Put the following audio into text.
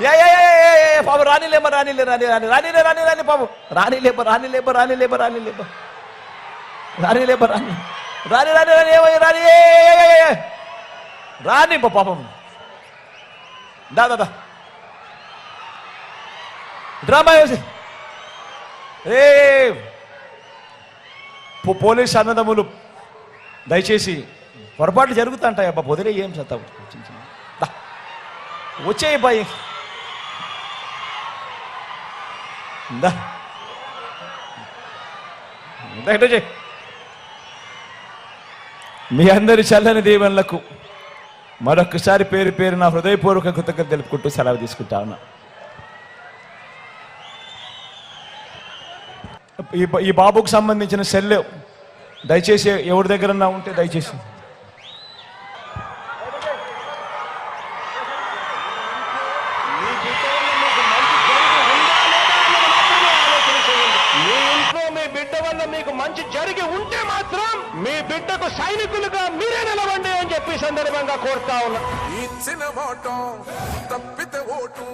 ఏ ఏ పాపం రానిలేమ రానిలే రాని రాని రానిలే రాని రాని పాపం. రానిలేప రానిలేప రానిలేప రానిలేప రానిలేప రాని రాని రాని రాని ఏమో రాని ఏ. రాని పా- పాపం. దా దా డ్రామా వేసి ఏ పో- పోలీస్ అన్నదమ్ములు దయచేసి పొరపాట్లు జరుగుతుంటాయి అబ్బా వదిలే ఏం చేస్తావు? చిన్న వచ్చేయి బాయ్. దా మీ అందరి చల్లని దీవెనలకు మరొకసారి పేరు పేరు నా హృదయపూర్వక కృతజ్ఞత తెలుపుకుంటూ సెలవు తీసుకుంటా ఉన్నా. ఈ బాబుకు సంబంధించిన సెల్ దయచేసి ఎవరి దగ్గరన్నా ఉంటే దయచేసి. మీ జరిగి ఉంటే మాత్రం మీ బిడ్డకు సైనికులుగా మీరే నిలవండి అని చెప్పి సందర్భంగా కోరుతా ఉన్నా. ఇచ్చిన మాట తప్పితే ఓటు.